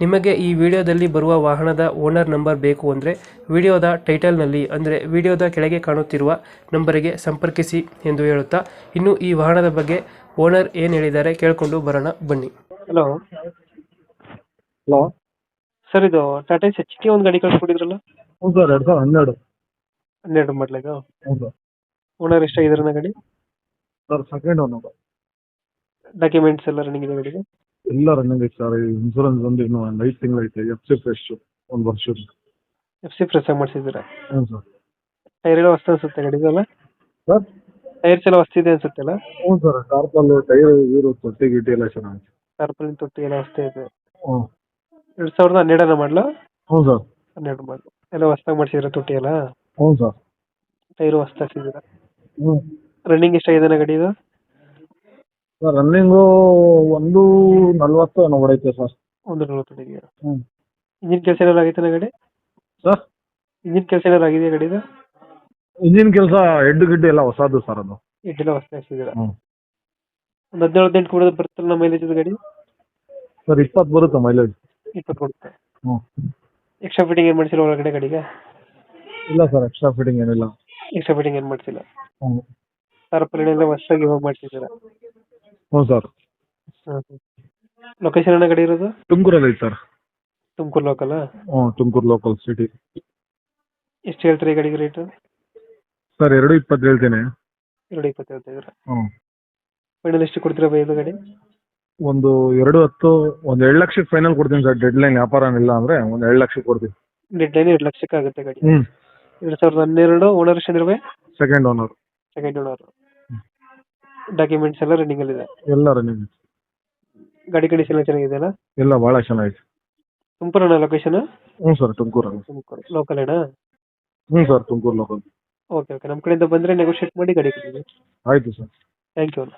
ನಿಮಗೆ ಈ ವಿಡಿಯೋದಲ್ಲಿ ಬರುವ ವಾಹನದ ಓನರ್ ನಂಬರ್ ಬೇಕು ಅಂದರೆ ವಿಡಿಯೋದ ಟೈಟಲ್ನಲ್ಲಿ ಅಂದರೆ ವಿಡಿಯೋದ ಕೆಳಗೆ ಕಾಣುತ್ತಿರುವ ನಂಬರಿಗೆ ಸಂಪರ್ಕಿಸಿ ಎಂದು ಹೇಳುತ್ತಾ ಇನ್ನು ಈ ವಾಹನದ ಬಗ್ಗೆ ಓನರ್ ಏನು ಹೇಳಿದ್ದಾರೆ ಕೇಳಿಕೊಂಡು ಬರೋಣ ಬನ್ನಿ. ಹಲೋ. ಹಲೋ. ಸರ್ ಇದು ಟಾಟಾ ಎಚ್ ಟಿ ಒಂದು ಗಾಡಿ ಕಳ್ಸ್ಕೊಟ್ಟಿದ್ರಲ್ಲ? ಹ್ಞೂ ಸರ್ ಎರಡು ಸಾವಿರದ ಹನ್ನೆರಡು. ಹನ್ನೆರಡು ಮಾಡ್ಲಾಗ ಹ್ಞೂ ಸರ್ ಓನರ್ ಎಷ್ಟಾಗಿದಾರೆ ಗಾಡಿ? ಸರ್ ಸೆಕೆಂಡ್ ಒನ್ ಡಾಕ್ಯುಮೆಂಟ್ಸ್ ಎಲ್ಲ ರನ್ನಿಂಗ್ ಇದೆ ಗಾಡಿಗೆ ಎಲ್ಲ ರನ್ನಿಂಗ್ ಐತೆ ಸರ್ ಇನ್ಸೂರೆನ್ಸ್ ಒಂದು ಇನ್ನು ಒಂದು ಐದು ತಿಂಗಳು ಐತೆ ಎಫ್ ಸಿ ಫ್ರೆಶ್ ಒಂದು ವರ್ಷ ಎಫ್ ಸಿ ಫ್ರೆಶ್ ಮಾಡಿಸಿದ್ದೀರಾ? ಹ್ಞೂ ಸರ್ ಟೈರ್ ಎಲ್ಲ ಹೊಸ್ತು ಅನ್ಸುತ್ತೆ ಗಾಡಿದಲ್ಲ ಸರ್ ಟೈರ್ಸ್ ಎಲ್ಲ ಹೊಸ್ತಿದೆ ಅನ್ಸುತ್ತೆ ಅಲ್ಲ? ಹ್ಞೂ ಸರ್ ಟಾರ್ಪಲ್ ಟೈರ್ ಇರು ತೊಟ್ಟಿ ಗಿಟ್ಟಿ ಎಲ್ಲ ಚೆನ್ನಾಗಿ ಟಾರ್ಪಲಿನ್ ತೊಟ್ಟಿ ಎಲ್ಲ ಹೊಸ್ತೇ ಇದೆ. ಹ್ಞೂ ಎರಡು ಸಾವಿರದ ಹನ್ನೆರಡನ ಮಾಡಲ? ಹ್ಞೂ ಸರ್ ಹನ್ನೆರಡು ಮಾಡಲು. ಎಲ್ಲ ಹೊಸ್ದಾಗಿ ಮಾಡಿಸಿದ್ರೆ ತೊಟ್ಟಿ ಎಲ್ಲ? ಹ್ಞೂ ಸರ್ ಟೈರು ಹೊಸ್ತಾಗ್ಸಿದ್ದೀರಾ ಹ್ಞೂ ರನ್ನಿಂಗ್ ಎಷ್ಟಾಗಿದೆ ಗಾಡಿ ಇದು? ಸರ್ ರನ್ನಿಂಗು ಒಂದು ನಲ್ವತ್ತು ಏನೋ ಹೊಡೈತೆ ಸರ್ ಒಂದು ನಲವತ್ತೊಂದಿಗೆ ಹ್ಞೂ ಇಂಜಿನ್ ಕೆಲಸ ಏನಾದ್ರು ಆಗೈತಲ್ಲ ಗಾಡಿ? ಸರ್ ಇಂಜಿನ್ ಕೆಲಸ ಏನಾದ್ರು ಆಗಿದೆಯಾ ಗಾಡಿದು ಇಂಜಿನ್ ಕೆಲಸ ಹೆಡ್ ಗಿಡ್ಡು ಎಲ್ಲ ಹೊಸದು ಸರ್ ಅದು. ಹೆಡ್ಡೆಲ್ಲ ಹೊಸ ಹಾಕ್ಸಿದ್ದೀರಾ ಹ್ಞೂ ಒಂದು ಹದಿನೇಳು ಹದಿನೆಂಟು ಕೂಡ ಬರ್ತಲ್ಲ ನಮ್ಮ ಮೈಲೇಜ್ ಗಾಡಿ? ಸರ್ ಇಪ್ಪತ್ತು ಬರುತ್ತೆ ಮೈಲೇಜ್ ಇಪ್ಪತ್ತು ಕೊಡುತ್ತೆ ಹ್ಞೂ ಎಕ್ಸ್ಟ್ರಾ ಫಿಟ್ಟಿಂಗ್ ಏನು ಮಾಡಿಸಿಲ್ಲ ಒಳಗಡೆ ಗಾಡಿಗೆ ಇಲ್ಲ ಸರ್ ಎಕ್ಸ್ಟ್ರಾ ಫಿಟ್ಟಿಂಗ್ ಏನಿಲ್ಲ. ಎಕ್ಸ್ಟ್ರಾ ಫಿಟ್ಟಿಂಗ್ ಏನು ಮಾಡಿಸಿಲ್ಲ? ಹ್ಞೂ ಸರ್ ಪರಿಣಾಮ ಹೊಸ್ದಾಗಿ ಇವಾಗ ಮಾಡಿಸಿದ್ದೀರಾ? ಹ್ಞೂ ಸರ್ ಲೊಕೇಶನ್ ಅಣ್ಣ ಗಾಡಿ ಇರೋದು? ತುಮಕೂರಲ್ಲಿ ಐತೆ ಸರ್. ತುಮಕೂರು ಲೋಕಲ್ ಹ್ಞೂ ತುಮಕೂರು ಲೋಕಲ್ ಸಿಟಿ ಎಷ್ಟು ಹೇಳ್ತೀರಿ ಈ ಗಾಡಿಗೆ ರೇಟು ಸರ್ ಎರಡು ಇಪ್ಪತ್ತು ಹೇಳ್ತೀನಿ. ಎರಡು ಇಪ್ಪತ್ತು ಹೇಳ್ತಿದ್ದೀರಾ ಹ್ಞೂ. ಫೈನಲ್ ಎಷ್ಟು ಕೊಡ್ತೀರಾ ಬೈ ಇದು ಗಾಡಿ? ಒಂದು ಎರಡು ಹತ್ತು ಒಂದು ಎರಡು ಲಕ್ಷಕ್ಕೆ ಫೈನಲ್ ಕೊಡ್ತೀನಿ ಸರ್. ಡೆಡ್ ಲೈನ್ ವ್ಯಾಪಾರ ಇಲ್ಲ ಅಂದ್ರೆ ಒಂದು ಎರಡು ಲಕ್ಷಕ್ಕೆ ಕೊಡ್ತೀನಿ. ಡೆಡ್ ಲೈನ್ ಎರಡು ಲಕ್ಷಕ್ಕೆ ಆಗುತ್ತೆ ಗಾಡಿ. ಹ್ಞೂ. ಎರಡು ಸಾವಿರದ ಹನ್ನೆರಡು ಓನರ್ ಎಷ್ಟು by second owner second owner documents ಎಲ್ಲ ರನ್ನಿಂಗ್ ಅಲ್ಲಿ ಇದೆ. ಎಲ್ಲ ರನ್ನಿಂಗ್ ಗಾಡಿ ಕಂಡೀಷನ್ ಎಲ್ಲ ಚೆನ್ನಾಗಿದೆಯಲ್ಲ ಎಲ್ಲ ಬಹಳ ಚೆನ್ನಾಗಿದೆ. ತುಮಕೂರು ಅಣ್ಣ ಲೊಕೇಶನ್ ಹ್ಞೂ ಸರ್ ತುಮಕೂರಲ್ಲಿ ತುಮಕೂರು. ಲೋಕಲ್ ಅಣ್ಣ ಹ್ಞೂ sir Tumakuru local okay okay ನಮ್ಮ ಕಡೆಯಿಂದ ಬಂದರೆ ನೆಗೋಷಿಯೇಟ್ ಮಾಡಿ ಗಾಡಿ ಕೊಡ್ತೀವಿ. ಆಯಿತು ಸರ್ ಥ್ಯಾಂಕ್ ಯು ಅಣ್ಣ.